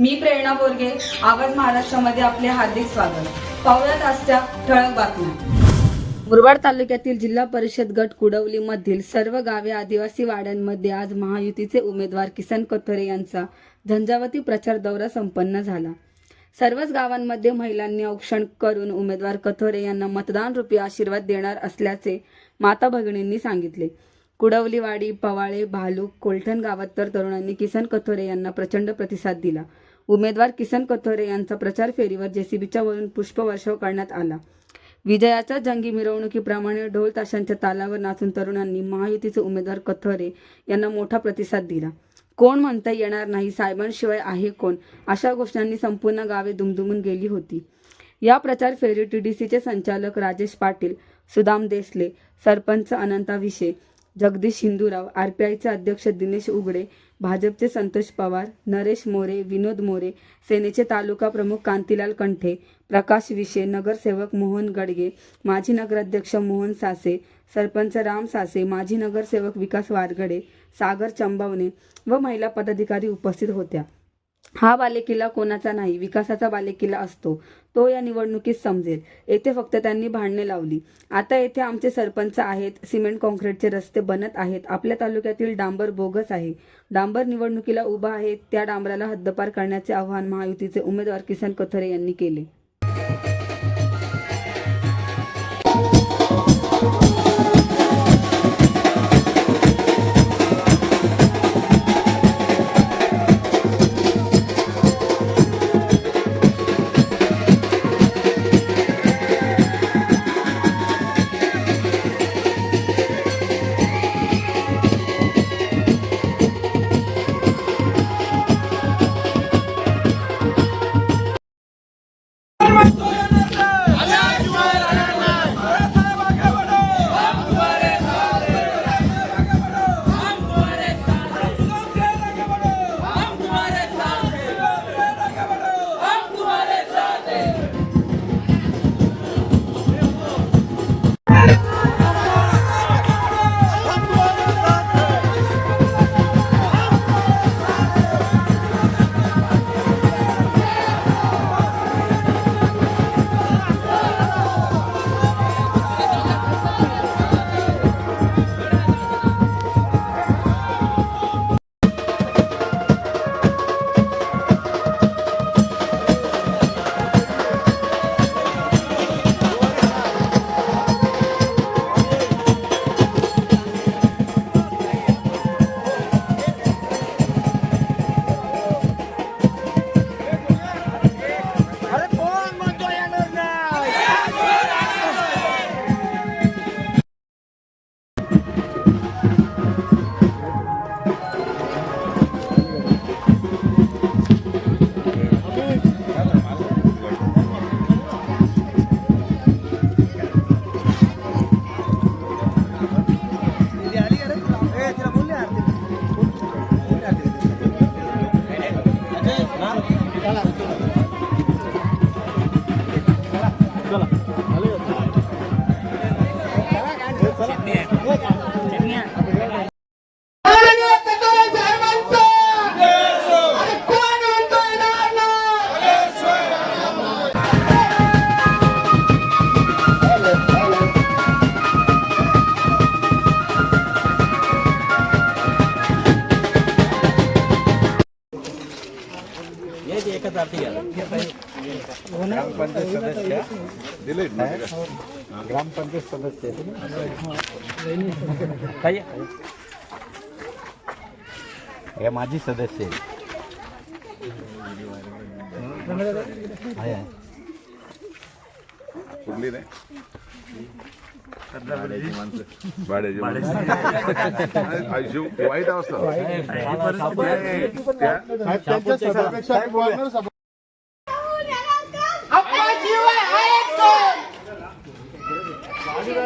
मी प्रेरणा बोरगे आवाज महाराष्ट्रामध्ये आपले हार्दिक स्वागत. पाहुयात आजच्या ठळक बातम्या. मुरबाड तालुक्यातील जिल्हा परिषद गट कुडवलीमधील सर्व गावे आदिवासी वाड्यांमध्ये आज महायुतीचे उमेदवार किसन कथोरे यांचा झंझावती प्रचार दौरा संपन्न झाला. सर्वच गावांमध्ये महिलांनी औक्षण करून उमेदवार कथोरे यांना मतदान रुपी आशीर्वाद देणार असल्याचे माता भगिनींनी सांगितले. कुडवलीवाडी पवाळे भालूक कोलठण गावात तर तरुणांनी किसन कथोरे यांना प्रचंड प्रतिसाद दिला. उमेदवार किसन कथोरे यांचा प्रचार फेरीवर जेसीबीच्या वरून पुष्पवर्षाव करण्यात आला. विजयाच्या जंगी मिरवणुकीप्रमाणे ढोल ताशांच्या तालावर नाचून तरुणांनी महायुतीचे उमेदवार कथोरे यांना मोठा प्रतिसाद दिला. कोण म्हणता येणार नाही साहेबांशिवाय आहे कोण? अशा घोषणांनी संपूर्ण गावे दुमदुमून गेली होती. या प्रचार फेरी टीडीसीचे संचालक राजेश पाटील सुदाम देसले सरपंच अनंता विशे जगदीश हिंदूराव आर पी आयचे अध्यक्ष दिनेश उगडे भाजपचे संतोष पवार नरेश मोरे विनोद मोरे सेनेचे तालुका प्रमुख कांतीलाल कंठे प्रकाश विशे नगरसेवक मोहन गडगे माजी नगराध्यक्ष मोहन सासे सरपंच राम सासे माजी नगरसेवक विकास वारगडे सागर चंबावणे व महिला पदाधिकारी उपस्थित होत्या. हा बालेकिल्ला कोणाचा नाही विकासाचा बालेकिल्ला असतो. तो या निवडणुकीत समजेल. येथे फक्त त्यांनी भांडणे लावली. आता येथे आमचे सरपंच आहेत सिमेंट कॉन्क्रीटचे रस्ते बनत आहेत. आपल्या तालुक्यातील डांबर बोगस आहे. डांबर निवडणुकीला उभा आहे. त्या डांबराला हद्दपार करण्याचे आवाहन महायुतीचे उमेदवार किसन कथोरे यांनी केले. ग्रामपंचायत सदस्य. दिले ग्रामपंचायत सदस्य. हे माझी सदस्य आहे. कुठली नाही वाईट अवस्था.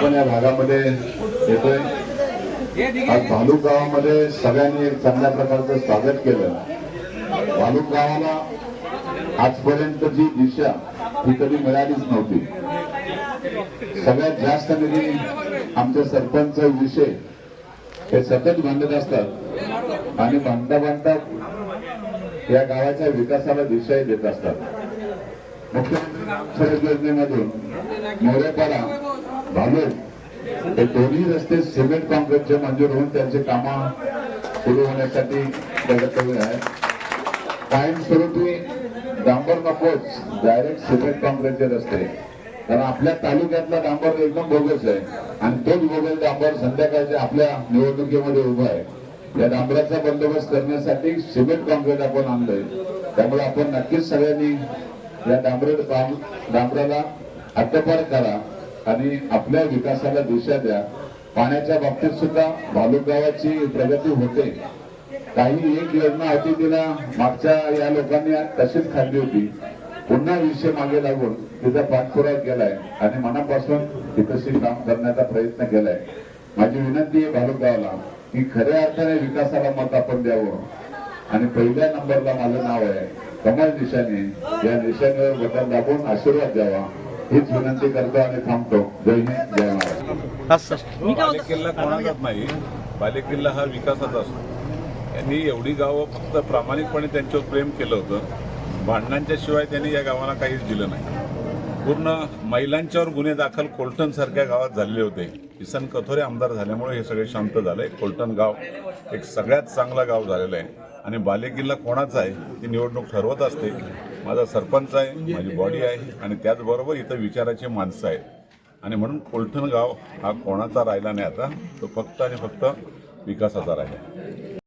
आपण या भागामध्ये येतोय. आज भालूक गावामध्ये सगळ्यांनी एक चांगल्या प्रकारचं स्वागत केलं. भालूक गावाला आजपर्यंत जी दिशा ही कधी मिळालीच नव्हती. सगळ्यात जास्त निधी आमचे सरपंच विषय हे सतत बांधत असतात. आणि बांधता बांधता या गावाच्या विकासाला दिशाही देत असतात. मुख्यमंत्री योजनेमधून मोरेपाडा भालूक हे दोन्ही रस्ते सिमेंट कॉन्क्रीटचे मंजूर होऊन त्यांचे कामं सुरू होण्यासाठी प्रगती आहे कायमस्वरूपी डांबर नकोच डायरेक्ट सिमेंट कॉन्क्रीटचे रस्ते. कारण आपल्या तालुक्यातला डांबर एकदम बोगस आहे. आणि तोच बोगस डांबर संध्याकाळच्या आपल्या निवडणुकीमध्ये उभा आहे. या डांबराचा बंदोबस्त करण्यासाठी सिमेंट कॉन्क्रीट आपण आणलंय. त्यामुळे आपण नक्कीच सगळ्यांनी या डांबर डांबराला हद्दपार करा. आणि आपल्या विकासाला दिशा द्या. पाण्याच्या बाबतीत सुद्धा भालूक गावाची प्रगती होते. काही एक योजना होती तिला मागच्या या लोकांनी तशीच खाल्ली होती. पुन्हा विषय मागे लागून तिचा पाठपुरावा केलाय आणि मनापासून तिथशी काम करण्याचा प्रयत्न केलाय. माझी विनंती आहे भालुकगावला की खऱ्या अर्थाने विकासाला मत आपण द्यावं. आणि पहिल्या नंबरला माझं नाव आहे. कमल निशाने या निशाणीवर बटन दाबून आशीर्वाद द्यावा. हीच विनंती करतो आणि थांबतो. जय हिंद जय महाराष्ट्र बालेकिल्ला कोणाचाच नाही. बालेकिल्ला हा विकासाचा असतो. यांनी एवढी गावं फक्त प्रामाणिकपणे त्यांच्यावर प्रेम केलं होतं. भांडणांच्या शिवाय त्यांनी या गावाला काहीच दिलं नाही. पूर्ण महिलांच्यावर गुन्हे दाखल कोलटण सारख्या गावात झालेले होते. किसन कथोरे आमदार झाल्यामुळे हे सगळे शांत झालंय कोलटण गाव एक सगळ्यात चांगलं गाव झालेलं आहे. आणि बालेकिल्ला कोणाचा आहे ती निवडणूक ठरवत असते. माझा सरपंच आहे माझी बॉडी आहे आणि त्याचबरोबर इथं विचाराचे माणसं आहेत. आणि म्हणून कोलठण गाव हा कोणाचा राहिला नाही आता तो फक्त आणि फक्त विकासाचा राहिला.